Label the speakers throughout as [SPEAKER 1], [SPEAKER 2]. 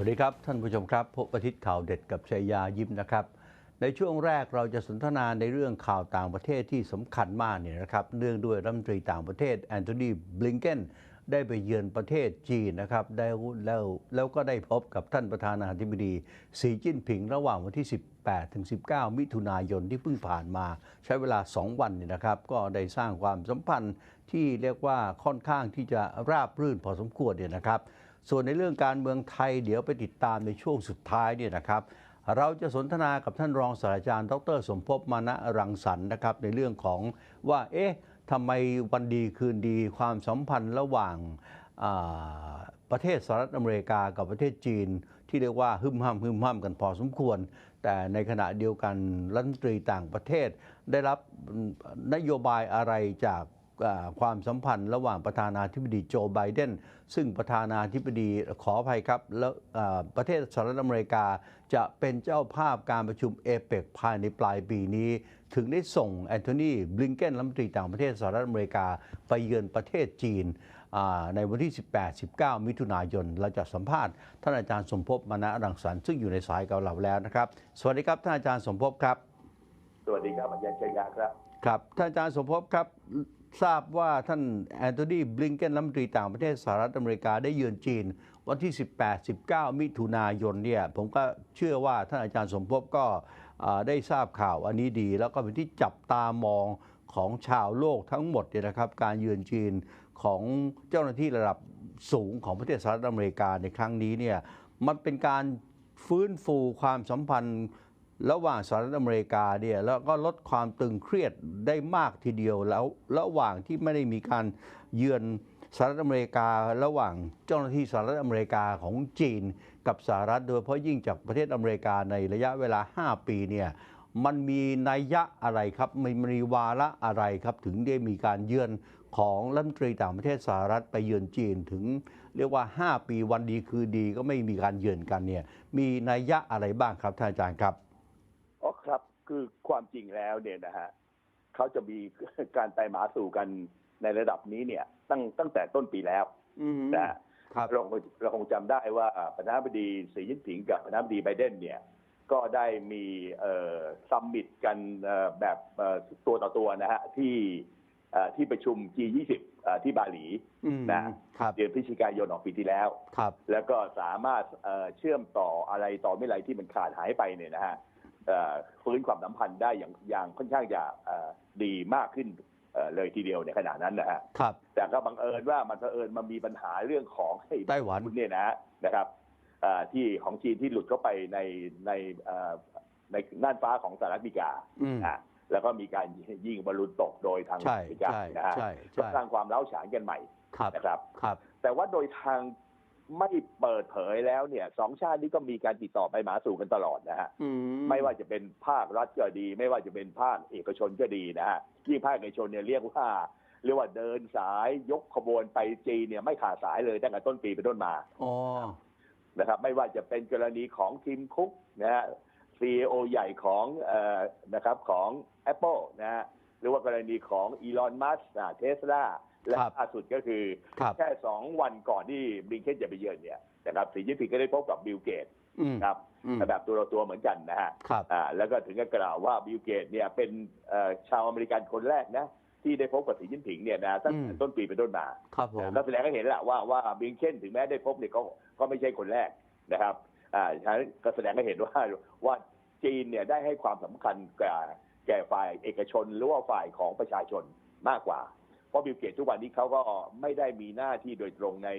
[SPEAKER 1] วัสดีครับ ท่านผู้ชมครับพบอาทิตย์ข่าวเด็ดกับชัยยายิ้มนะครับ ในช่วงแรกเราจะสนทนาในเรื่องข่าวต่างประเทศที่สำคัญมากเนี่ยนะครับเนื่องด้วยรัฐมนตรีต่างประเทศแอนโทนีบลิงเกนได้ไปเยือนประเทศจีนนะครับได้แล้วแล้วก็ได้พบกับท่านประธานาธิบดีสีจิ้นผิงระหว่างวันที่ 18ถึง19 มิถุนายนที่เพิ่งผ่านมา ใช้เวลา 2 วันเนี่ยนะครับ ก็ได้สร้างความสัมพันธ์ที่เรียกว่าค่อนข้างที่จะราบรื่นพอสมควรเนี่ยนะครับ ส่วนในเรื่องการเมืองไทยเดี๋ยวไปติดตามในช่วงสุดท้ายเนี่ยนะครับ เราจะสนทนากับท่านรองศาสตราจารย์ ดร สมภพมานะรังสรรค์นะครับ ในเรื่องของว่า เอ๊ะทำไมวันดีคืนดีความสัมพันธ์ระหว่างประเทศสหรัฐอเมริกากับประเทศจีน ที่เรียกว่าหึมห้ำหึมห้ำกันพอสมควร แต่ในขณะเดียวกันรัฐมนตรีต่างประเทศ ได้รับนโยบายอะไรจาก ความสัมพันธ์ระหว่างประธานาธิบดีโจไบเดนซึ่งประธานาธิบดีขออภัยครับแล้วอ่าประเทศสหรัฐอเมริกาจะเป็นเจ้าภาพการประชุมเอเปกภายในปลายปีนี้ ถึงได้ส่งแอนโทนีบลิงเกนรัฐมนตรีต่างประเทศสหรัฐอเมริกาไปเยือนประเทศจีนอ่าในวันที่ 18-19 มิถุนายน เราจะสัมภาษณ์ท่านอาจารย์สมภพมานะรังสรรค์ซึ่งอยู่ในสายกับเราแล้วนะครับ สวัสดีครับท่านอาจารย์สมภพครับ
[SPEAKER 2] สวัสดีครับอาจารย์ชัยยาครับ
[SPEAKER 1] ครับ ท่านอาจารย์สมภพครับ ทราบว่าท่านแอนโทนีบลิงเกนรัฐมนตรีต่างประเทศสหรัฐอเมริกาได้เยือนจีน วันที่ 18-19 มิถุนายนเนี่ยผมก็เชื่อว่าท่านอาจารย์สมภพก็ได้ทราบข่าวอันนี้ดี แล้วก็เป็นที่จับตามองของชาวโลกทั้งหมดเนี่ยนะครับ การเยือนจีนของเจ้าหน้าที่ระดับสูงของประเทศสหรัฐอเมริกาในครั้งนี้เนี่ยมันเป็นการฟื้นฟูความสัมพันธ์ ระหว่างสหรัฐอเมริกาเนี่ยแล้วก็ลดความตึงเครียดได้มากทีเดียวแล้วระหว่างที่ไม่ได้มีการเยือนสหรัฐอเมริการะหว่างเจ้าหน้าที่สหรัฐอเมริกาของจีนกับสหรัฐโดยเฉพาะยิ่งจากประเทศอเมริกาในระยะเวลา 5 ปีเนี่ยมันมีนัยยะอะไรครับมันมีวาระอะไรครับ ถึงได้มีการเยือนของรัฐมนตรีต่างประเทศสหรัฐไปเยือนจีนถึง เรียกว่า 5 ปีวันดีคือดีก็ไม่มีการเยือนกันเนี่ยมีนัยยะอะไรบ้างครับท่านอาจารย์ครับ
[SPEAKER 2] ครับคือความจริงแล้วเนี่ยนะฮะเขาจะมีการไปมาสู่กันในระดับนี้เนี่ย ตั้งตั้งแต่ต้นปีแล้ว
[SPEAKER 1] อืม
[SPEAKER 2] นะฮะ
[SPEAKER 1] ครับ
[SPEAKER 2] เราคงเราคงจำได้ว่าประธานาธิบดีสีจิ้นผิงกับประธานาธิบดีไบเดนเนี่ย ก็ได้มีเอ่อซัมมิตกันเอ่อแบบเอ่อตัวต่อตัวนะฮะที่เอ่อที่ประชุม G20 เอ่อที่บาหลี
[SPEAKER 1] อืม
[SPEAKER 2] นะครับเดือนพฤศจิกายนของปีที่แล้ว
[SPEAKER 1] ครับ
[SPEAKER 2] แล้วก็สามารถเอ่อเชื่อมต่ออะไรต่อไม่อะไรที่มันขาดหายไปเนี่ยนะฮะเอ่อ ฟื้นความสัมพันธ์ได้อย่างอย่างค่อนข้างจะเอ่อดีมากขึ้นเอ่อเลยทีเดียวในขณะนั้นนะฮะ
[SPEAKER 1] ครับ
[SPEAKER 2] แต่ก็บังเอิญว่ามันบังเอิญมันมีปัญหาเรื่องของไอ้
[SPEAKER 1] ไต้หวัน
[SPEAKER 2] เนี่ยนะนะครับเอ่อที่ของจีนที่หลุดเข้าไปในในเอ่อในน่านฟ้าของสหรัฐอเมริกา
[SPEAKER 1] อืม
[SPEAKER 2] อะแล้วก็มีการยิงบอลลูนตกโดยทาง
[SPEAKER 1] ใช่
[SPEAKER 2] อเมริกา
[SPEAKER 1] ใช่
[SPEAKER 2] นะฮะ
[SPEAKER 1] ใช่
[SPEAKER 2] ก็
[SPEAKER 1] ใช่
[SPEAKER 2] สร้างความเล้าฉานกันใหม่
[SPEAKER 1] ครับ
[SPEAKER 2] นะครับ
[SPEAKER 1] ครับ
[SPEAKER 2] แต่ว่าโดยทาง ไม่เปิดเผยแล้วเนี่ยสองชาตินี้ก็มีการติดต่อไปมาสู่กันตลอดนะฮะ
[SPEAKER 1] อื
[SPEAKER 2] ไม่ว่าจะเป็นภาครัฐก็ดี ไม่ว่าจะเป็นภาคเอกชนก็ดีนะฮะยิ่งภาคเอกชนเนี่ยเรียกว่าเรียกว่าเดินสายยกขบวนไปจีนเนี่ยไม่ขาดสายเลยตั้งแต่ต้นปีเป็นต้นมา
[SPEAKER 1] อ๋อ
[SPEAKER 2] นะครับ ไม่ว่าจะเป็นกรณีของทีมคุกนะฮะซีอใหญ่ของเอ่อนะครับของ Apple นะฮะหรือว่ากรณีของอีลอนมัสก์เทสลา และ
[SPEAKER 1] ครับ
[SPEAKER 2] ล่าสุดก็คือ
[SPEAKER 1] ครับ
[SPEAKER 2] แค่สองวันก่อนที่บลิงเคนจะไปเยือนเนี่ยนะครับสีจิ้นผิงก็ได้พบกับบิลเกต
[SPEAKER 1] อืม
[SPEAKER 2] ครับ
[SPEAKER 1] อืม
[SPEAKER 2] แบบตัวต่อตัวเหมือนกันนะฮะ
[SPEAKER 1] ครับ
[SPEAKER 2] อ่าแล้วก็ถึงกับกล่าวว่าบิลเกตเนี่ยเป็นเอ่อชาวอเมริกันคนแรกนะที่ได้พบกับสีจิ้นผิงเนี่ยนะตั้งแต่
[SPEAKER 1] อืม
[SPEAKER 2] ต้นปีเป็นต้นมา
[SPEAKER 1] ครับผม
[SPEAKER 2] ก็แสดงให้เห็นแหละว่าว่าบลิงเคนถึงแม้ได้พบเนี่ยก็ก็ไม่ใช่คนแรกนะครับอ่าฉะนั้นก็แสดงให้เห็นว่าว่าจีนเนี่ยได้ให้ความสำคัญแก่แก่ฝ่ายเอกชนหรือว่าฝ่ายของประชาชนมากกว่า เพราะบิลเกตทุกวันนี้เขาก็ไม่ได้มีหน้าที่โดยตรงใน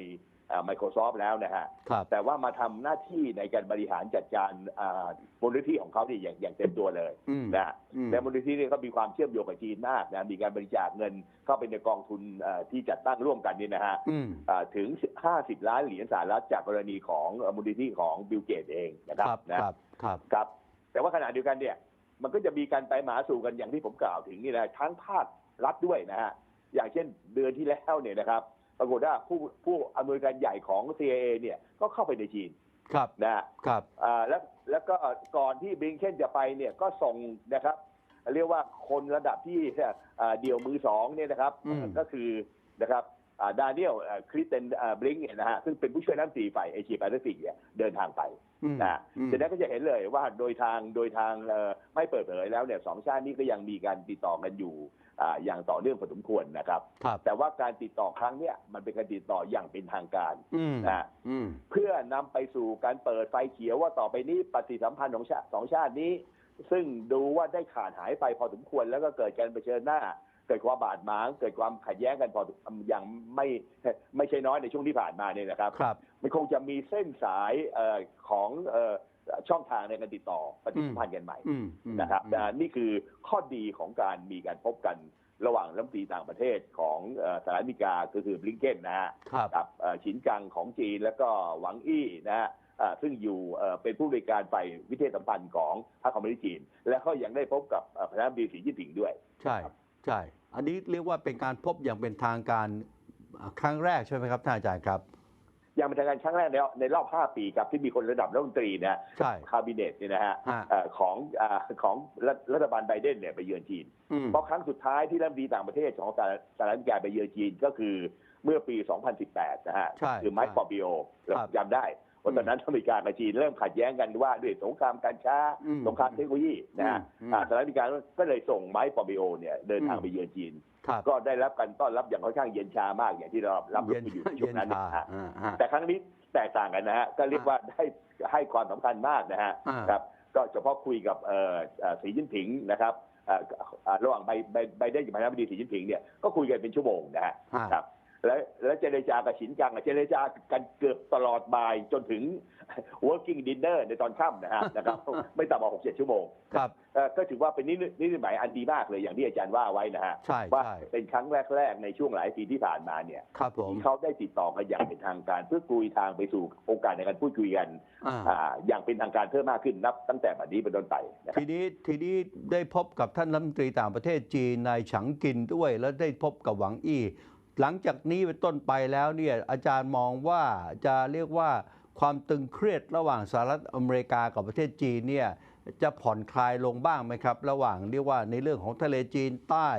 [SPEAKER 2] อ่า Microsoft แล้วนะฮะ
[SPEAKER 1] ครับ
[SPEAKER 2] แต่ว่ามาทำหน้าที่ในการบริหารจัดการอ่ามูลนิธิของเขาเนี่ยอย่างอย่างเต็มตัวเลย
[SPEAKER 1] อืม
[SPEAKER 2] นะ
[SPEAKER 1] อืม
[SPEAKER 2] และมูลนิธินี่ก็มีความเชื่อมโยงกับจีนมากนะมีการบริจาคเงินเข้าไปในกองทุนอ่าที่จัดตั้งร่วมกันนี่นะฮะ
[SPEAKER 1] อืม
[SPEAKER 2] อ่าถึง 50 ล้านเหรียญสหรัฐจากกรณีของเอ่อมูลนิธิของบิลเกตเองนะค
[SPEAKER 1] ครับรับ
[SPEAKER 2] นะ ครับ
[SPEAKER 1] ครับ
[SPEAKER 2] ครับแต่ว่าขณะเดียวกันเนี่ยมันก็จะมีการไปมาหาสู่กันอย่างที่ผมกล่าวถึงนี่นะทั้งภาครัฐด้วยนะฮะ อย่างเช่นเดือนที่แล้วเนี่ยนะครับ ปรากฏว่าผู้ผู้อำนวยการใหญ่ของ CIA เนี่ยก็เข้าไปในจีน
[SPEAKER 1] ครับ
[SPEAKER 2] นะฮะ
[SPEAKER 1] ครับ
[SPEAKER 2] อ่าแล้วแล้วก็ก่อนที่บลิงเคนจะไปเนี่ยก็ส่งนะครับ เรียกว่าคนระดับที่อ่าเดี่ยวมือสองเนี่ยนะครับ
[SPEAKER 1] อืม
[SPEAKER 2] ก็คือนะครับดาเนียลคริสเตนบลิงเนี่ยนะฮะซึ่งเป็นผู้ช่วยรัฐมนตรีฝ่ายเอเชียแปซิฟิกเนี่ยเดินทางไป
[SPEAKER 1] อืม
[SPEAKER 2] นะ
[SPEAKER 1] อืม
[SPEAKER 2] จากนั้นก็จะเห็นเลยว่าโดยทางโดยทางเอ่อไม่เปิดเผยแล้วเนี่ยสองชาตินี้ก็ยังมีการติดต่อกันอยู่ อ่าอย่างต่อเนื่องพอสมควรนะครับ
[SPEAKER 1] ครับ
[SPEAKER 2] แต่ว่าการติดต่อครั้งเนี้ยมันเป็นการติดต่ออย่างเป็นทางการ
[SPEAKER 1] อืม
[SPEAKER 2] นะ
[SPEAKER 1] อืม
[SPEAKER 2] เพื่อนำไปสู่การเปิดไฟเขียวว่าต่อไปนี้ปฏิสัมพันธ์ของชาติสองชาตินี้ ซึ่งดูว่าได้ขาดหายไปพอสมควรแล้วก็เกิดการเผชิญหน้า เกิดความบาดหมาง เกิดความขัดแย้งกันพออย่างไม่ไม่ใช่น้อยในช่วงที่ผ่านมาเนี่ยนะครับ
[SPEAKER 1] ครับ
[SPEAKER 2] มันคงจะมีเส้นสายเออของเออ ช่องทางในการติดต่อปฏิสัมพันธ์กันใหม่
[SPEAKER 1] อืมอืม
[SPEAKER 2] นะครับ
[SPEAKER 1] อืม
[SPEAKER 2] อ่านี่คือข้อดีของการมีการพบกันระหว่างรัฐมนตรีต่างประเทศของเอ่อสหรัฐอเมริกาก็คือบลิงเกนนะฮะ
[SPEAKER 1] ครับ
[SPEAKER 2] กับเอ่อฉินกังของจีนแล้วก็หวังอี้นะฮะอ่าซึ่งอยู่เอ่อเป็นผู้บริการฝ่ายวิเทศสัมพันธ์ของพรรคคอมมิวนิสต์จีน และก็ยังได้พบกับเอ่อประธานาธิบดีสีจิ้นผิงด้วย
[SPEAKER 1] ใช่ใช่ อันนี้เรียกว่าเป็นการพบอย่างเป็นทางการอ่าครั้งแรกใช่ไหมครับท่านอาจารย์ครับ
[SPEAKER 2] ยังเป็นทางการครั้งแรกในในรอบ 5 ปีครับที่มีคนระดับรัฐมนตรีนะ
[SPEAKER 1] ใช่
[SPEAKER 2] คาบิเนตเนี่ยนะฮะ
[SPEAKER 1] ฮะ
[SPEAKER 2] เอ่อของอ่าของรัฐรัฐบาลไบเดนเนี่ยไปเยือนจีน
[SPEAKER 1] อืม
[SPEAKER 2] เพราะครั้งสุดท้ายที่รัฐมนตรีต่างประเทศของสหรัฐสหรัฐอเมริกาไปเยือนจีนก็คือเมื่อปี 2018 นะฮะ
[SPEAKER 1] ใช่
[SPEAKER 2] คือไมค์
[SPEAKER 1] ใช่
[SPEAKER 2] ปอมปิโอ
[SPEAKER 1] ครับ
[SPEAKER 2] จำได้ว่าตอนนั้นอเมริกากับจีนเริ่มขัดแย้งกันว่าด้วยสงครามการค้า
[SPEAKER 1] อืม
[SPEAKER 2] สงครามเทคโนโลยีนะฮะ
[SPEAKER 1] อืม
[SPEAKER 2] อ่าสหรัฐอเมริกาก็เลยส่งไมค์ปอมปิโอเนี่ยเดินทาง
[SPEAKER 1] อืม
[SPEAKER 2] ไปเยือนจีน
[SPEAKER 1] ครับ
[SPEAKER 2] ก็ได้รับการต้อนรับอย่างค่อนข้างเย็นชามากอย่างที่เรารับรู้
[SPEAKER 1] เย็น
[SPEAKER 2] กันอยู่ใน
[SPEAKER 1] เย็
[SPEAKER 2] ช่วง
[SPEAKER 1] น
[SPEAKER 2] นั้น
[SPEAKER 1] ชา
[SPEAKER 2] นะฮะ
[SPEAKER 1] อ่าฮะ
[SPEAKER 2] แต่ครั้งนี้แตกต่างกันนะฮะก็เรียกว่าได้ให้ความสำคัญมากนะฮะ
[SPEAKER 1] อ่า
[SPEAKER 2] ครับก็เฉพาะคุยกับเอ่อเอ่อสีจิ้นผิงนะครับเอ่อเอ่อระหว่างไบไบไบเดนกับประธานาธิบดีสีจิ้นผิงเนี่ยก็คุยกันเป็นชั่วโมงนะฮะ
[SPEAKER 1] ฮะ
[SPEAKER 2] ครับ แล้วแล้วเจรจากับฉินจังเจรจากันเกือบตลอดบ่ายจนถึง working dinner ในตอนค่ำนะฮะนะครับ ไม่ต่ำกว่าหกเจ็ดชั่วโมง
[SPEAKER 1] ครับ
[SPEAKER 2] เอ่อก็ถือว่าเป็นนินินิหมายอันดีมากเลยอย่างที่อาจารย์ว่าไว้นะฮะ
[SPEAKER 1] ใช่
[SPEAKER 2] ว่า
[SPEAKER 1] ใช่
[SPEAKER 2] เป็นครั้งแรก ๆ ในช่วงหลายปีที่ผ่านมาเนี่ย
[SPEAKER 1] ครับผม
[SPEAKER 2] ที่เขาได้ติดต่อกันอย่างเป็นทางการ เพื่อคุยทางไปสู่โอกาสในการพูดคุยกัน
[SPEAKER 1] อ่า
[SPEAKER 2] อ่าอย่างเป็นทางการเพิ่มมากขึ้นนับ ตั้งแต่บัดนี้เป็นต้นไปนะครับ
[SPEAKER 1] ทีนี้ทีนี้ได้พบกับท่านรัฐมนตรีต่างประเทศจีนนายฉังกินด้วย แล้วได้พบกับหวังอี้ หลังจากนี้เป็นต้นไปแล้วเนี่ยอาจารย์มองว่าจะเรียกว่าความตึงเครียดระหว่างสหรัฐอเมริกากับประเทศจีนเนี่ยจะผ่อนคลายลงบ้างไหมครับ ระหว่างเรียกว่าในเรื่องของทะเลจีนใต้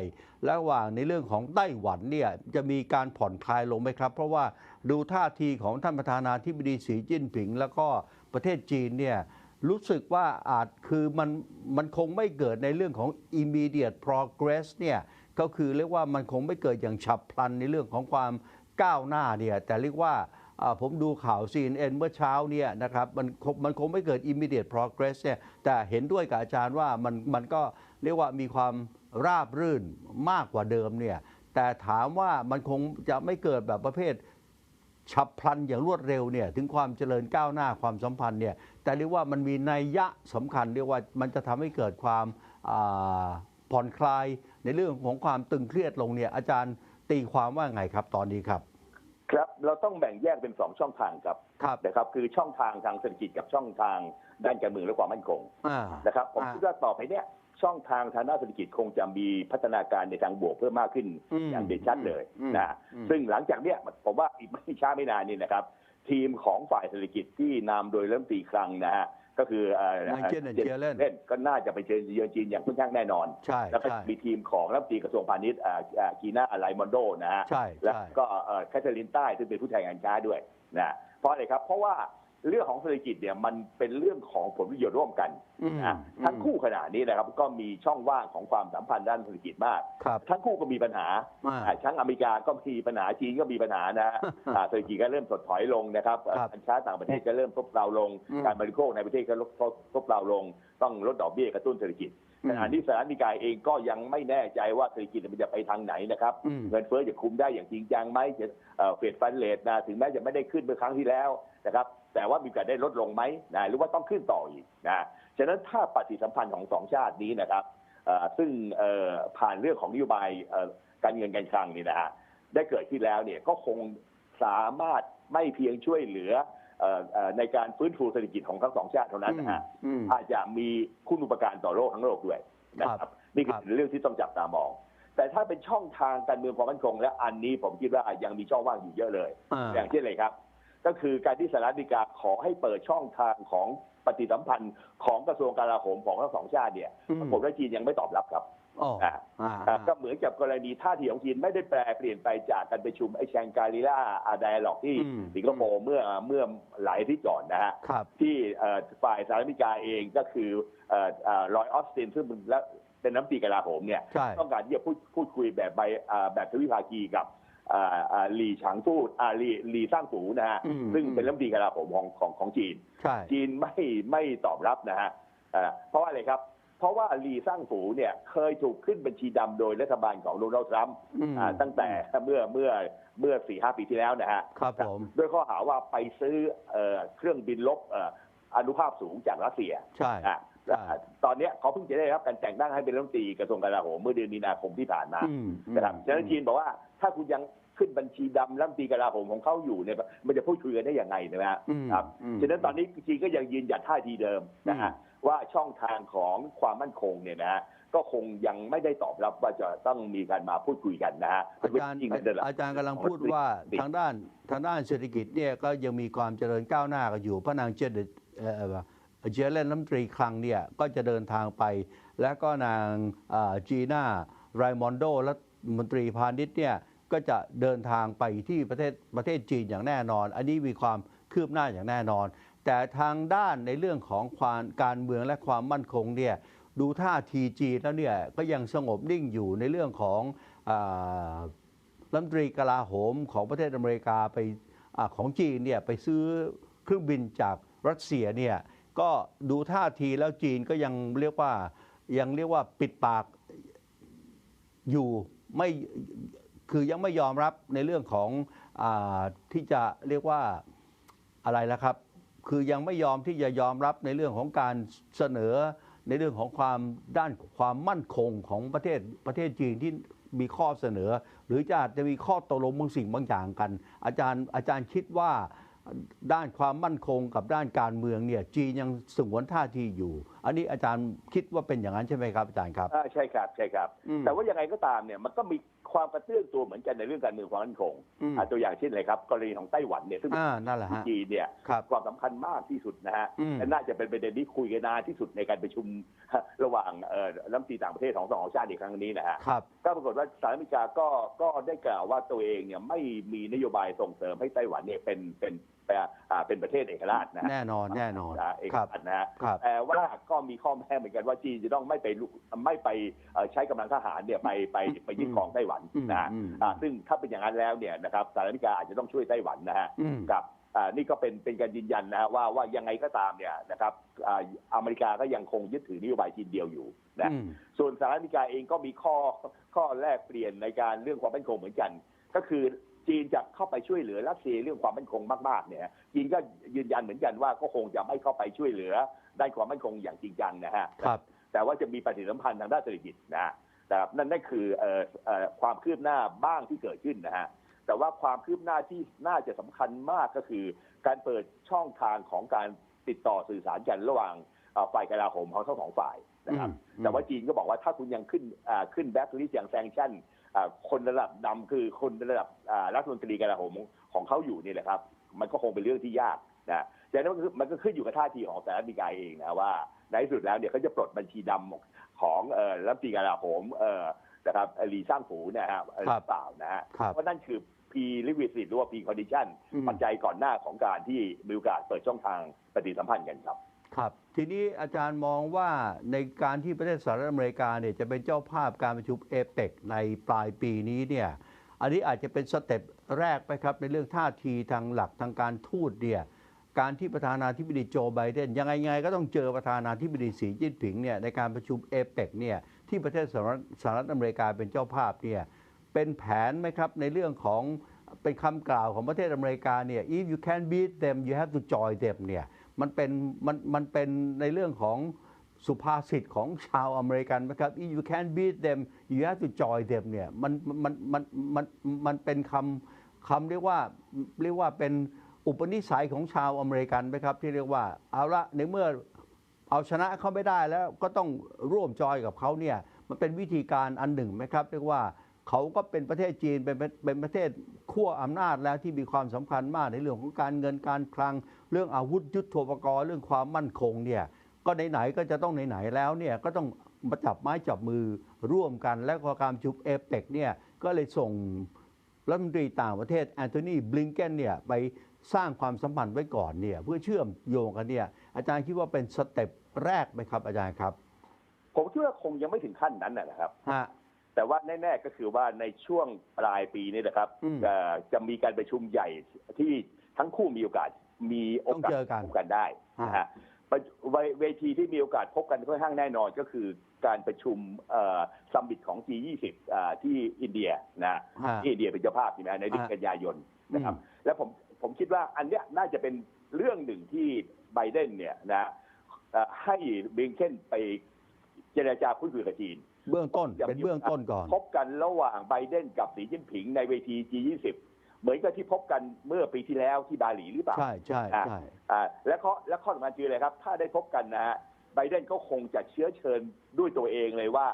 [SPEAKER 1] ระหว่างในเรื่องของไต้หวันเนี่ยจะมีการผ่อนคลายลงไหมครับ เพราะว่าดูท่าทีของท่านประธานาธิบดีสีจิ้นผิง แล้วก็ประเทศจีนเนี่ยรู้สึกว่าอาจคือมันมันคงไม่เกิดในเรื่องของ immediate progress เนี่ย ก็คือเรียกว่ามันคงไม่เกิดอย่างฉับพลันในเรื่องของความก้าวหน้าเนี่ยแต่เรียกว่าผมดูข่าว CNN เมื่อเช้าเนี่ยนะครับมันคงมันคงไม่เกิด immediate progress เนี่ยแต่เห็นด้วยกับอาจารย์ว่ามันมันก็เรียกว่ามีความราบรื่นมากกว่าเดิมเนี่ยแต่ถามว่ามันคงจะไม่เกิดแบบประเภทฉับพลันอย่างรวดเร็วเนี่ยถึงความเจริญก้าวหน้าความสัมพันธ์เนี่ยแต่เรียกว่ามันมีนัยยะสำคัญเรียกว่ามันจะทำให้เกิดความผ่อนคลาย ในเรื่องของความตึงเครียดลงเนี่ยอาจารย์ตีความว่าไงครับ ตอนนี้ครับ
[SPEAKER 2] ครับเราต้องแบ่งแยกเป็นสองช่องทางครับ
[SPEAKER 1] ครับ
[SPEAKER 2] นะครับคือช่องทางทางเศรษฐกิจกับช่องทางด้านการเมืองและความมั่นคง
[SPEAKER 1] อ่า
[SPEAKER 2] นะครับผม
[SPEAKER 1] อ่า
[SPEAKER 2] คิดว่าต่อไปเนี้ยช่องทางทางด้านเศรษฐกิจคงจะมีพัฒนาการในทางบวกเพิ่มมากขึ้น
[SPEAKER 1] อืม
[SPEAKER 2] อย่างเด่นชัดเลย
[SPEAKER 1] อืม
[SPEAKER 2] นะ
[SPEAKER 1] อืม
[SPEAKER 2] ซึ่งหลังจากเนี้ยผมว่าอีกไม่ช้าไม่นานนี่นะครับ ทีมของฝ่ายเศรษฐกิจที่นำโดยเริ่มตรีคลังนะฮะ ก็คือเอ่อนา
[SPEAKER 1] ยเจนเจเลน
[SPEAKER 2] เล่นก็น่าจะไปเจอเยือนจีนอย่างค่อนข้างแน่นอน
[SPEAKER 1] ใช่
[SPEAKER 2] แล้วก็
[SPEAKER 1] ใช่
[SPEAKER 2] มีทีมของรัฐมนตรีกระทรวงพาณิชย์อ่าอ่ากีน่าไลมอนโดนะฮะ
[SPEAKER 1] ใช่
[SPEAKER 2] แล้ว
[SPEAKER 1] ใช่
[SPEAKER 2] ก็เอ่อแคทเธอรีนใต้ซึ่งเป็นผู้แทนการค้าด้วยนะ เพราะอะไรครับ เพราะว่า เรื่องของเศรษฐกิจเนี่ยมันเป็นเรื่องของผลประโยชน์ร่วมกัน
[SPEAKER 1] อืม
[SPEAKER 2] นะทั้งคู่ขณะนี้นะครับ ก็มีช่องว่างของความสัมพันธ์ด้านเศรษฐกิจมาก
[SPEAKER 1] ครับ
[SPEAKER 2] ทั้งคู่ก็มีปัญหา
[SPEAKER 1] อ่า
[SPEAKER 2] อ่าทั้งอเมริกาก็มีปัญหาจีนก็มีปัญหานะฮะอ่าเศรษฐกิจก็เริ่มถดถอยลงนะครับเอ่อ
[SPEAKER 1] ครับ
[SPEAKER 2] การค้าต่างประเทศก็เริ่มซบเซาลง
[SPEAKER 1] อืม
[SPEAKER 2] การบริโภคในประเทศก็ลดซบเซาลง ต้องลดดอกเบี้ยกระตุ้นเศรษฐกิจ
[SPEAKER 1] อืม
[SPEAKER 2] ขณะที่สหรัฐอเมริกาเองก็ยังไม่แน่ใจว่าเศรษฐกิจมันจะไปทางไหนนะครับ
[SPEAKER 1] อืม
[SPEAKER 2] เงินเฟ้อจะคุมได้อย่างจริงจังไหมจะเอ่อเฟดฟันเลทนะถึงแม้จะไม่ได้ขึ้นเมื่อครั้งที่แล้วนะครับ แต่ว่ามีโอกาสได้ลดลงไหมนะหรือว่าต้องขึ้นต่ออีกนะฉะนั้นถ้าปฏิสัมพันธ์ของสองชาตินี้นะครับเอ่อซึ่งเอ่อผ่านเรื่องของนโยบายเอ่อการเงินการคลังนี่นะฮะได้เกิดขึ้นแล้วเนี่ยก็คงสามารถไม่เพียงช่วยเหลือเอ่อเอ่อในการฟื้นฟูเศรษฐกิจของทั้งสองชาติเท่านั้นนะฮะ
[SPEAKER 1] อืม
[SPEAKER 2] อาจจะมีคุณอุปการต่อโลกทั้งโลกด้วยนะค
[SPEAKER 1] ครั
[SPEAKER 2] รั
[SPEAKER 1] บบ
[SPEAKER 2] นี่คื
[SPEAKER 1] ครั
[SPEAKER 2] อบเรื่องที่ต้องจับตามอง แต่ถ้าเป็นช่องทางการเมืองความมั่นคง และอันนี้ผมคิดว่ายังมีช่องว่างอยู่เยอะเลย
[SPEAKER 1] อ่า
[SPEAKER 2] อย่างเช่นเลยครับ ก็คือการที่สหรัฐอเมริกาขอให้เปิดช่องทางของปฏิสัมพันธ์ของกระทรวงกลาโหมของทั้งสองชาติเนี่ย
[SPEAKER 1] อืม
[SPEAKER 2] ผมว่าจีนยังไม่ตอบรับครับ
[SPEAKER 1] อ๋อ
[SPEAKER 2] อ่า
[SPEAKER 1] อ่า
[SPEAKER 2] อ่าก็เหมือนกับกรณีท่าทีของจีนไม่ได้แปลเปลี่ยนไปจากการประชุมไอแชงการีล่าอาไดอะล็อกที่
[SPEAKER 1] อืม
[SPEAKER 2] สิงคโปร์เมื่อเมื่อหลายอาที่ก่อนนะฮะ
[SPEAKER 1] ครับ
[SPEAKER 2] ที่เอ่อฝ่ายสหรัฐอเมริกาเองก็คือเอ่อเอ่อรอยออสตินซึ่งเป็นและเป็นน้ำตรีกลาโหมเนี่ย
[SPEAKER 1] ใช่
[SPEAKER 2] ต้องการที่จะพูดพูดคุยแบบใบอ่าแบบทวิภาคีกับอ่าอ่า หลีฉางฟู่อ่าหลีหลีสร้างฝูนะฮะ
[SPEAKER 1] อืม
[SPEAKER 2] ซึ่ง
[SPEAKER 1] อืม
[SPEAKER 2] เป็นรัฐมนตรีกลาโหมของของของจีน
[SPEAKER 1] ใช่
[SPEAKER 2] จีนไม่ไม่ตอบรับนะฮะเอ่อเพราะว่าอะไรครับ เพราะว่าหลีสร้างฝูเนี่ยเคยถูกขึ้นบัญชีดำโดยรัฐบาลของโดนัลด์ทรัมป์
[SPEAKER 1] อืม
[SPEAKER 2] อ่าตั้งแต่เมื่อเมื่อเมื่อสี่ห้าปีที่แล้วนะฮะ
[SPEAKER 1] ครับผม
[SPEAKER 2] โดยข้อหาว่าไปซื้อเอ่อเครื่องบินลบเอ่ออนุภาพสูงจากรัสเซีย
[SPEAKER 1] ใช่
[SPEAKER 2] อะ
[SPEAKER 1] ใช่
[SPEAKER 2] ตอนเนี้ยเขาเพิ่งจะได้รับการแต่งตั้งให้เป็นรัฐมนตรีกระทรวงกลาโหมเมื่อเดือนมีนาคมที่ผ่านมา
[SPEAKER 1] อืมอืม
[SPEAKER 2] นะครับฉะนั้นจีนบอกว่า ถ้าคุณยังขึ้นบัญชีดำรัฐมนตรีกลาโหมของเขาอยู่เนี่ยมันจะพูดคุยกันได้ยังไงนะฮะ
[SPEAKER 1] อืม
[SPEAKER 2] ครับ
[SPEAKER 1] อืม
[SPEAKER 2] ฉะนั้นตอนนี้จีนก็ยังยืนหยัดท่าทีเดิมนะฮะว่าช่องทางของความมั่นคงเนี่ยนะฮะก็คงยังไม่ได้ตอบรับว่าจะต้องมีการมาพูดคุยกันนะฮะ
[SPEAKER 1] อาจารย์
[SPEAKER 2] จริงๆในระดับ
[SPEAKER 1] อาจารย์กำลังพูดว่าทางด้านทางด้านเศรษฐกิจเนี่ยก็ยังมีความเจริญก้าวหน้ากันอยู่พระนางเจเดเอ่อเจเลนน้ำตรีคลังเนี่ยก็จะเดินทางไป และก็นางอ่าจีน่าไรมอนโดรัฐมนตรีพาณิชย์เนี่ย ก็จะเดินทางไปที่ประเทศประเทศจีนอย่างแน่นอน อันนี้มีความคืบหน้าอย่างแน่นอน แต่ทางด้านในเรื่องของความการเมืองและความมั่นคงเนี่ยดูท่าทีจีนแล้วเนี่ยก็ยังสงบนิ่งอยู่ในเรื่องของรัฐมนตรีกลาโหมของประเทศอเมริกาไปอของจีนเนี่ยไปซื้อเครื่องบินจากรัสเซียเนี่ยก็ดูท่าทีแล้วจีนก็ยังเรียกว่ายังเรียกว่าปิดปากอยู่ไม่ คือยังไม่ยอมรับในเรื่องของอาที่จะเรียกว่าอะไรละครับ คือยังไม่ยอมที่จะยอมรับในเรื่องของการเสนอในเรื่องของความด้านความมั่นคงของประเทศประเทศจีนที่มีข้อเสนอ หรือจะอาจจะมีข้อตกลงบางสิ่งบางอย่างกัน อาจารย์อาจารย์คิดว่าด้านความมั่นคงกับด้านการเมืองเนี่ยจีนยังสงวนท่าทีอยู่ อันนี้อาจารย์คิดว่าเป็นอย่างนั้นใช่ไหมครับอาจารย์ครับ
[SPEAKER 2] อ่าใช่ครับใช่ครับ
[SPEAKER 1] อืม
[SPEAKER 2] แต่ว่ายังไงก็ตามเนี่ยมันก็มี ความกระเตื้องตัวเหมือนกันในเรื่องการเมืองความมั่นคง
[SPEAKER 1] อืม
[SPEAKER 2] อ่าตัวอย่างเช่นเลยครับ กรณีของไต้หวันเนี่ยซึ่ง
[SPEAKER 1] อ่านั่นแหละฮะ
[SPEAKER 2] จีนเนี่ย
[SPEAKER 1] ครับ
[SPEAKER 2] ความสำคัญมากที่สุดนะฮะ
[SPEAKER 1] อืม
[SPEAKER 2] และน่าจะเป็นประเด็นที่คุยกันนานที่สุดในการประชุม ระหว่างเอ่อรัฐมนตรีต่างประเทศของสองชาติในครั้งนี้นะฮะ
[SPEAKER 1] ครับ
[SPEAKER 2] ก็ปรากฏว่าสหรัฐอเมริกาก็ก็ได้กล่าวว่าตัวเองเนี่ยไม่มีนโยบายส่งเสริมให้ไต้หวันเนี่ยเป็นเป็น เป็นอ่าเป็นประเทศเอกราชนะฮะ
[SPEAKER 1] แน่นอนแน่นอน
[SPEAKER 2] อ่าเอก
[SPEAKER 1] ครับ
[SPEAKER 2] ราชนะฮะ
[SPEAKER 1] ครับ
[SPEAKER 2] แต่ว่าก็มีข้อแม้เหมือนกันว่าจีนจะต้องไม่ไปลุกไม่ไปเอ่อใช้กำลังทหารเนี่ยไปไปไปยึดครองไต้หวัน
[SPEAKER 1] อืม
[SPEAKER 2] นะฮะ
[SPEAKER 1] อืม
[SPEAKER 2] อ่าซึ่งถ้าเป็นอย่างนั้นแล้วเนี่ยนะครับสหรัฐอเมริกาอาจจะต้องช่วยไต้หวันนะฮะ
[SPEAKER 1] อืม
[SPEAKER 2] กับอ่านี่ก็เป็นเป็นการยืนยันนะฮะว่าว่ายังไงก็ตามเนี่ยนะครับอ่าอเมริกาก็ยังคงยึดถือนโยบายจีนเดียวอยู่นะ
[SPEAKER 1] อืม
[SPEAKER 2] ส่วนสหรัฐอเมริกาเองก็มีข้อข้อแลกเปลี่ยนในการเรื่องความมั่นคงเหมือนกัน ก็คือ จีนจะเข้าไปช่วยเหลือรัสเซียเรื่องความมั่นคงมากๆเนี่ยจีนก็ยืนยันเหมือนกันว่าก็คงจะไม่เข้าไปช่วยเหลือด้านความมั่นคงอย่างจริงจังนะฮะ
[SPEAKER 1] ครับ
[SPEAKER 2] แต่ว่าจะมีปฏิสัมพันธ์ทางด้านเศรษฐกิจนะฮะนะครับนั่นนั่นคือเอ่อเอ่อความคืบหน้าบ้างที่เกิดขึ้นนะฮะแต่ว่าความคืบหน้าที่น่าจะสำคัญมากก็คือ การเปิดช่องทางของการติดต่อสื่อสารกันระหว่างเอ่อ ฝ่ายกลาโหมของทั้งสองฝ่ายนะครับ
[SPEAKER 1] อืม
[SPEAKER 2] แต่ว่าจีนก็บอกว่าถ้าคุณยังขึ้นอ่าขึ้นแบ็คลิสอย่างแซงชั่นอ่าคนระดับดำคือคนระดับอ่ารัฐมนตรีกลาโหมของเขาอยู่นี่แหละครับ มันก็คงเป็นเรื่องที่ยากนะแต่นั้นมันก็มันก็ขึ้นอยู่กับท่าทีของสหรัฐอเมริกาเองนะว่าในที่สุดแล้วเนี่ยเขาจะปลดบัญชีดำของเอ่อรัฐมนตรีกลาโหมเอ่อนะครับหลีสร้างฝูนะฮะหรือเปล่านะฮะ
[SPEAKER 1] ครับ
[SPEAKER 2] เพราะนั่นคือ P requisite หรือว่า P condition
[SPEAKER 1] อืม
[SPEAKER 2] ปัจจัยก่อนหน้าของการที่มีโอกาสเปิดช่องทางปฏิสัมพันธ์กันครับ
[SPEAKER 1] ครับ ทีนี้อาจารย์มองว่าในการที่ประเทศสหรัฐอเมริกาเนี่ยจะเป็นเจ้าภาพการประชุมเอเปกในปลายปีนี้เนี่ยอันนี้อาจจะเป็นสเต็ปแรกไปครับในเรื่องท่าทีทางหลักทางการทูตเนี่ยการที่ประธานาธิบดีโจไบเดนยังไงไงก็ต้องเจอประธานาธิบดีสีจิ้นผิงเนี่ยในการประชุมเอเปกเนี่ยที่ประเทศสหรัฐสหรัฐอเมริกาเป็นเจ้าภาพเนี่ยเป็นแผนไหมครับในเรื่องของเป็นคำกล่าวของประเทศอเมริกาเนี่ย if you can beat them you have to join them เนี่ย มันเป็นมันมันเป็นในเรื่องของสุภาษิตของชาวอเมริกันนะครับ if you can beat them you have to join them เนี่ยมันมันมันมันมันเป็นคำคำเรียกว่าเรียกว่าเป็นอุปนิสัยของชาวอเมริกันไหมครับที่เรียกว่าเอาละในเมื่อเอาชนะเขาไม่ได้แล้วก็ต้องร่วมจอยกับเขาเนี่ยมันเป็นวิธีการอันหนึ่งไหมครับ เรียกว่า เขาก็เป็นประเทศจีนเป็นเป็นประเทศขั้วอำนาจแล้วที่มีความสำคัญมากในเรื่องของการเงินการคลัง เรื่องอาวุธยุทโธปกรณ์เรื่องความมั่นคงเนี่ยก็ไหนๆก็จะต้องไหนๆแล้วเนี่ยก็ต้องมาจับไม้จับมือร่วมกัน และก็การประชุมเอเปกเนี่ยก็เลยส่งรัฐมนตรีต่างประเทศแอนโทนีบลิงเกนเนี่ยไปสร้างความสัมพันธ์ไว้ก่อนเนี่ยเพื่อเชื่อมโยงกันเนี่ยอาจารย์คิดว่าเป็นสเต็ปแรกไหมครับอาจารย์ครับ
[SPEAKER 2] ผมคิดว่าคงยังไม่ถึงขั้นนั้นนะนะครับ
[SPEAKER 1] ฮะ
[SPEAKER 2] แต่ว่าแน่ ๆ ก็คือว่าในช่วงปลายปีนี้นะครับ
[SPEAKER 1] อืม
[SPEAKER 2] เอ่อจะมีการประชุมใหญ่ที่ทั้งคู่มีโอกาสมีโอกาส
[SPEAKER 1] ต้องเจอกัน
[SPEAKER 2] พบกันได้นะฮะประเวเวทีที่มีโอกาสพบกันค่อนข้างแน่นอนก็คือการประชุมซัมมิตของ G20 เอ่อที่อินเดียนะ
[SPEAKER 1] ฮะ
[SPEAKER 2] ที่อินเดียเป็นเจ้าภาพใช่ไหมในเดือน
[SPEAKER 1] ฮะ
[SPEAKER 2] กันยายน นะครับ
[SPEAKER 1] อืม
[SPEAKER 2] แล้วผมผมคิดว่าอันเนี้ยน่าจะเป็นเรื่องหนึ่งที่ไบเดนเนี่ยนะเอ่อให้บลิงเคนไปเจรจาพูดคุยกับจีน
[SPEAKER 1] เบื้องต้นเป็นเบื้องต้นก่อน
[SPEAKER 2] พบกันระหว่างไบเดนกับสีจิ้นผิงในเวที G20 เหมือนกับที่พบกันเมื่อปีที่แล้วที่บาหลีหรือเปล่า
[SPEAKER 1] ใช่ใช่ใช่
[SPEAKER 2] อ่าและข้อและข้อสำคัญคืออะไรครับ ถ้าได้พบกันนะฮะไบเดนก็คงจะเชื้อเชิญด้วยตัวเองเลยว่า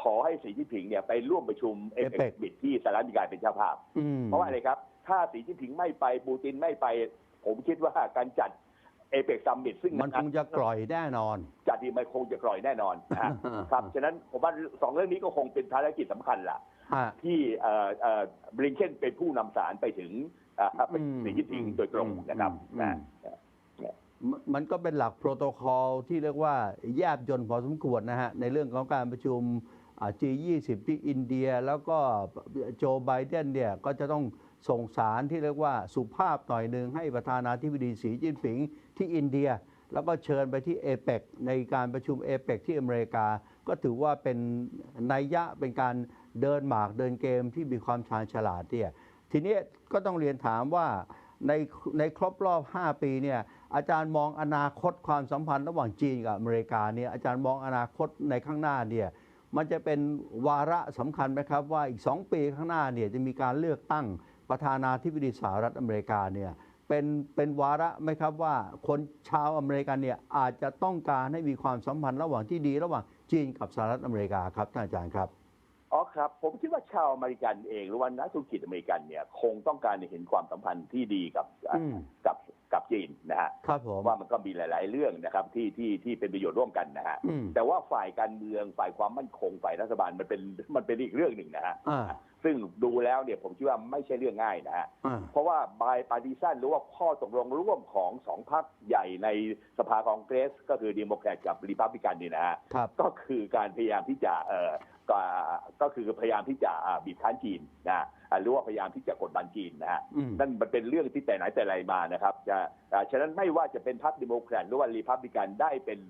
[SPEAKER 2] ขอให้สีจิ้นผิงเนี่ยไปร่วมประชุมเอเป
[SPEAKER 1] APEC
[SPEAKER 2] กบิดที่สหรัฐอเมริกาเป็นเจ้าภาพ
[SPEAKER 1] อืม
[SPEAKER 2] เพราะว่าอะไรครับ ถ้าสีจิ้นผิงไม่ไปปูตินไม่ไป ผมคิดว่าการจัด เอเปกซัมมิตซึ่ง
[SPEAKER 1] มันคงจะกร่อยแน่นอน
[SPEAKER 2] จัดดีมันคงจะกร่อยแน่นอนนะฮะครับฉะนั้นผมว่าสองเรื่องนี้ก็คงเป็นภารกิจสำคัญล่ะ
[SPEAKER 1] ฮะ
[SPEAKER 2] ที่เอ่อเอ่อบริงเคนเป็นผู้นำสารไปถึงเอ่อไป
[SPEAKER 1] อืม
[SPEAKER 2] สีจิ้นผิงโดยตรงนะครับ
[SPEAKER 1] อืม
[SPEAKER 2] นะ
[SPEAKER 1] มันมันก็เป็นหลักโปรโตคอลที่เรียกว่าแยบยนต์พอสมควรนะฮะ ในเรื่องของการประชุมอ่า G20 ที่อินเดียแล้วก็โจไบเดนเนี่ย ก็จะต้องส่งสารที่เรียกว่าสุภาพหน่อยหนึ่งให้ประธานาธิบดีสีจิ้นผิง ที่อินเดีย แล้วก็เชิญไปที่เอเปกในการประชุมเอเปกที่อเมริกา ก็ถือว่าเป็นนัยยะเป็นการเดินหมากเดินเกมที่มีความชาญฉลาดเนี่ยทีนี้ก็ต้องเรียนถามว่าในในครบรอบ 5 ปีเนี่ยอาจารย์มองอนาคตความสัมพันธ์ระหว่างจีนกับอเมริกาเนี่ยอาจารย์มองอนาคตในข้างหน้าเนี่ยมันจะเป็นวาระสำคัญไหมครับว่าอีก 2 ปีข้างหน้าเนี่ยจะมีการเลือกตั้งประธานาธิบดีสหรัฐอเมริกาเนี่ย เป็นเป็นวาระไหมครับว่าคนชาวอเมริกันเนี่ยอาจจะต้องการให้มีความสัมพันธ์ระหว่างที่ดีระหว่างจีนกับสหรัฐอเมริกาครับท่านอาจารย์ครับ
[SPEAKER 2] อ๋อครับ ผมคิดว่าชาวอเมริกันเอง หรือว่านักธุรกิจอเมริกันเนี่ย คงต้องการเห็นความสัมพันธ์ที่ดีกับ
[SPEAKER 1] อืม
[SPEAKER 2] กับกับจีนนะฮะ
[SPEAKER 1] ครับผม
[SPEAKER 2] ว่ามันก็มีหลาย ๆ เรื่องนะครับที่ที่ที่เป็นประโยชน์ร่วมกันนะฮะ
[SPEAKER 1] อืม
[SPEAKER 2] แต่ว่าฝ่ายการเมืองฝ่ายความมั่นคงฝ่ายรัฐบาลมันเป็นมันเป็นอีกเรื่องหนึ่งนะฮะ
[SPEAKER 1] อ่า
[SPEAKER 2] ซึ่งดูแล้วเนี่ยผมคิดว่าไม่ใช่เรื่องง่ายนะฮะ
[SPEAKER 1] อ่า
[SPEAKER 2] เพราะว่าบายปาร์ติซันหรือว่าข้อตกลงร่วมของสองพรรคใหญ่ในสภาคองเกรส ก็คือดีโมแครตกับรีพับลิกันนี่นะฮะ
[SPEAKER 1] ครับ
[SPEAKER 2] ก็คือการพยายามที่จะเอ่อ ก็ก็คือพยายามที่จะอ่าบีบคั้นจีนนะอ่าหรือว่าพยายามที่จะกดดันจีนนะฮะ
[SPEAKER 1] อืม
[SPEAKER 2] นั่นมันเป็นเรื่องที่แต่ไหนแต่ไรมานะครับจะอ่าฉะนั้นไม่ว่าจะเป็นพรรคดิโมแครตหรือว่ารีพับลิกันได้เป็น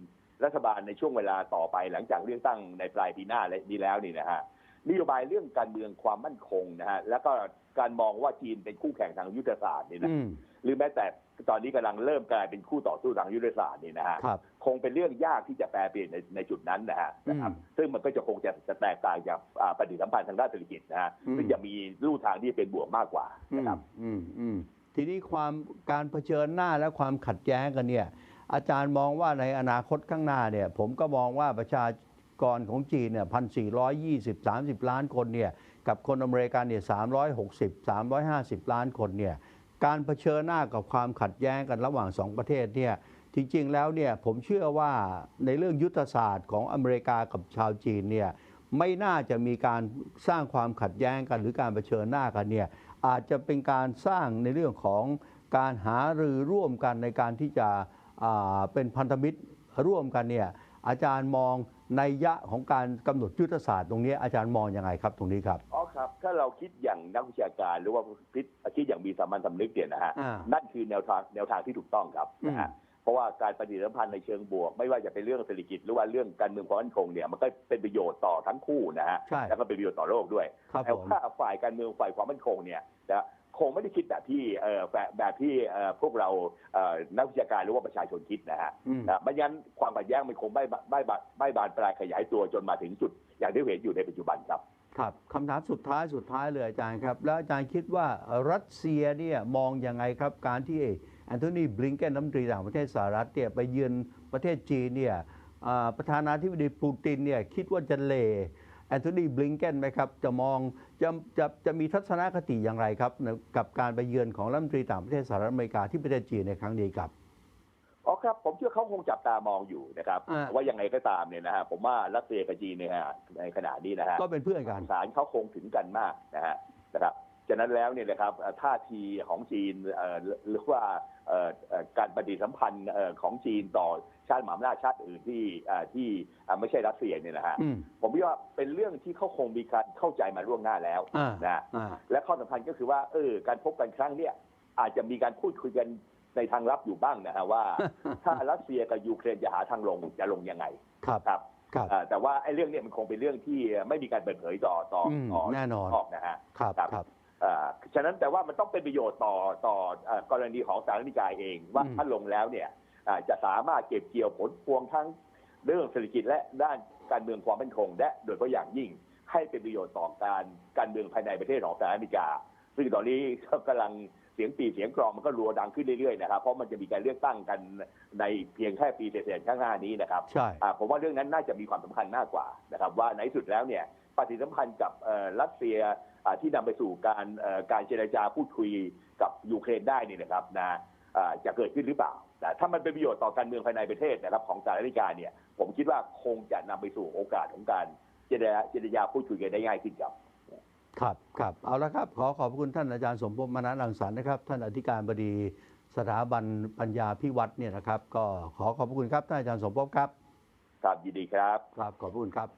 [SPEAKER 2] รัฐบาลในช่วงเวลาต่อไปหลังจากเลือกตั้งในปลายปีหน้าและนี้แล้วนี่นะฮะนโยบายเรื่องการเมืองความมั่นคงนะฮะแล้วก็การมองว่าจีนเป็นคู่แข่งทางยุทธศาสตร์นี่นะ
[SPEAKER 1] อืม
[SPEAKER 2] หรือแม้แต่ตอนนี้กำลังเริ่มกลายเป็นคู่ต่อสู้ทางยุทธศาสตร์นี่นะฮะ
[SPEAKER 1] ครับ
[SPEAKER 2] คงเป็นเรื่องยากที่จะแปลเปลี่ยนในในจุดนั้นนะฮะนะครับ
[SPEAKER 1] อืม
[SPEAKER 2] ซึ่งมันก็จะคงจะจะแตกต่างจากอ่าปฏิสัมพันธ์ทางด้านเศรษฐกิจนะฮะ
[SPEAKER 1] อืม
[SPEAKER 2] ซึ่งจะมีลู่ทางที่เป็นบวกมากกว่า
[SPEAKER 1] อื
[SPEAKER 2] นะ
[SPEAKER 1] ม
[SPEAKER 2] ครับ
[SPEAKER 1] อืมอืมทีนี้ความการเผชิญหน้าและความขัดแย้งกันเนี่ยอาจารย์มองว่าในอนาคตข้างหน้าเนี่ยผมก็มองว่าประชากรของจีนเนี่ยพันสี่ร้อยยี่สิบสามสิบล้านคนเนี่ยกับคนอเมริกันเนี่ยสามร้อยหกสิบสามร้อยห้าสิบล้านคนเนี่ย การเผชิญหน้ากับความขัดแย้งกันระหว่างสองประเทศเนี่ยจริงๆแล้วเนี่ยผมเชื่อว่าในเรื่องยุทธศาสตร์ของอเมริกากับชาวจีนเนี่ยไม่น่าจะมีการสร้างความขัดแย้งกันหรือการเผชิญหน้ากันเนี่ยอาจจะเป็นการสร้างในเรื่องของการหารือร่วมกันในการที่จะเป็นพันธมิตรร่วมกันเนี่ยอาจารย์มองในยะของการกำหนดยุทธศาสตร์ตรงนี้อาจารย์มองยังไงครับตรงนี้ครับ
[SPEAKER 2] อ๋อ ครับ ถ้าเราคิดอย่างนักวิชาการหรือว่าคิดคิดอย่างมีสามัญสำนึกเนี่ยนะฮะ
[SPEAKER 1] อ่า
[SPEAKER 2] นั่นคือแนวทางแนวทางที่ถูกต้องครับนะฮะ เพราะว่าการปฏิสัมพันธ์ในเชิงบวก ไม่ว่าจะเป็นเรื่องเศรษฐกิจหรือว่าเรื่องการเมืองความมั่นคงเนี่ยมันก็เป็นประโยชน์ต่อทั้งคู่นะฮะ
[SPEAKER 1] ใช่
[SPEAKER 2] แล้วก็เป็นประโยชน์ต่อโลกด้วย
[SPEAKER 1] ครับ
[SPEAKER 2] แต่
[SPEAKER 1] ผม
[SPEAKER 2] ว่าฝ่ายการเมืองฝ่ายความมั่นคงเนี่ยนะคงไม่ได้คิดแบบที่เอ่อแบบแบบที่เอ่อพวกเราเอ่อนักวิชาการหรือว่าประชาชนคิดนะฮะ
[SPEAKER 1] อืม
[SPEAKER 2] นะไม่งั้นความขัดแย้งมันคงไม่บไม่บไม่บานปลายขยายตัวจนมาถึงจุด อย่างที่เห็นอยู่ในปัจจุบันครับ
[SPEAKER 1] ครับคำถามสุดท้ายสุดท้ายเลยอาจารย์ครับ แล้วอาจารย์คิดว่ารัสเซียเนี่ยมองยังไงครับ การที่แอนโทนีบลิงเกนรัฐมนตรีต่างประเทศสหรัฐเนี่ยไปเยือนประเทศจีนเนี่ยประธานาธิบดีปูตินเนี่ยคิดว่าจะเลแอนโทนีบลิงเกนไหมครับ จะมองจะจะจะมีทัศนคติอย่างไรครับ กับการไปเยือนของรัฐมนตรีต่างประเทศสหรัฐอเมริกาที่ประเทศจีนในครั้งนี้ครับ
[SPEAKER 2] ครับผมเชื่อเขาคงจับตามองอยู่นะครับ
[SPEAKER 1] อ่า
[SPEAKER 2] ว่ายังไงก็ตามเนี่ยนะฮะผมว่ารัสเซียกับจีนเนี่ยฮะในขณะนี้นะฮะ
[SPEAKER 1] ก็เป็นเพื่อนกัน
[SPEAKER 2] สารเขาคงถึงกันมากนะฮะนะครับฉะนั้นแล้วเนี่ยนะครับเอ่อท่าทีของจีนเอ่อหรือว่าเอ่อเอ่อการปฏิสัมพันธ์เอ่อของจีนต่อชาติหมหาอำนาจชาติอื่นที่อ่าที่อ่าไม่ใช่รัสเซียเนี่ยนะฮะ
[SPEAKER 1] อืม
[SPEAKER 2] ผมคิดว่าเป็นเรื่องที่เขาคงมีการเข้าใจมาล่วงหน้าแล้ว
[SPEAKER 1] อ่า
[SPEAKER 2] นะฮะ
[SPEAKER 1] อ่า
[SPEAKER 2] และข้อสำคัญก็คือว่าเออการพบกันครั้งเนี้ยอาจจะมีการพูดคุยกัน ในทางลับอยู่บ้างนะฮะว่า ถ้ารัสเซียกับยูเครนจะหาทางลงจะลงยังไง
[SPEAKER 1] ครับ
[SPEAKER 2] ครับ
[SPEAKER 1] ครับ
[SPEAKER 2] เอ่อแต่ว่าไอ้เรื่องเนี้ยมันคงเป็นเรื่องที่ไม่มีการเปิดเผยต่อต่อ
[SPEAKER 1] อืม
[SPEAKER 2] ต่อ
[SPEAKER 1] แน่นอน
[SPEAKER 2] ออกนะฮะ
[SPEAKER 1] ครับ
[SPEAKER 2] ครับ
[SPEAKER 1] ครับ
[SPEAKER 2] เอ่อฉะนั้นแต่ว่ามันต้องเป็นประโยชน์ต่อต่อเอ่อกรณีของสหรัฐอเมริกาเอง ว่า
[SPEAKER 1] อืม
[SPEAKER 2] ถ้าลงแล้วเนี่ยอ่าจะสามารถเก็บเกี่ยวผลพวงทั้งเรื่องเศรษฐกิจและด้านการเมืองความมั่นคง และโดยเฉพาะอย่างยิ่งให้เป็นประโยชน์ต่อการการเมืองภายในประเทศของสหรัฐอเมริกา ซึ่งตอนนี้ก็กำลัง เสียงปีเสียงกรองมันก็รัวดังขึ้นเรื่อยๆนะครับเพราะมันจะมีการเลือกตั้งกันในเพียงแค่ปีเศษๆข้างหน้านี้นะครับ
[SPEAKER 1] ใช่
[SPEAKER 2] อ่าผมว่าเรื่องนั้นน่าจะมีความสำคัญมากกว่านะครับว่าในที่สุดแล้วเนี่ยปฏิสัมพันธ์กับเอ่อรัสเซียอ่าที่นำไปสู่การเอ่อการเจรจาพูดคุยกับยูเครนได้นี่นะครับนะอ่าจะเกิดขึ้นหรือเปล่าแต่ถ้ามันเป็นประโยชน์ต่อการเมืองภายในประเทศนะครับของสหรัฐอเมริกาเนี่ยผมคิดว่าคงจะนำไปสู่โอกาสของการเจรจาเจรจาพูดคุยกันได้ง่ายขึ้นครับ
[SPEAKER 1] ครับครับเอาละครับ ขอขอบคุณท่านอาจารย์สมภพมนัสรังสรรค์นะครับ ท่านอธิการบดีสถาบันปัญญาพิวัตรเนี่ยนะครับ ก็ขอขอบคุณครับท่านอาจารย์สมภพครับ
[SPEAKER 2] ครับยินดีครับ
[SPEAKER 1] ครับขอบคุณครับ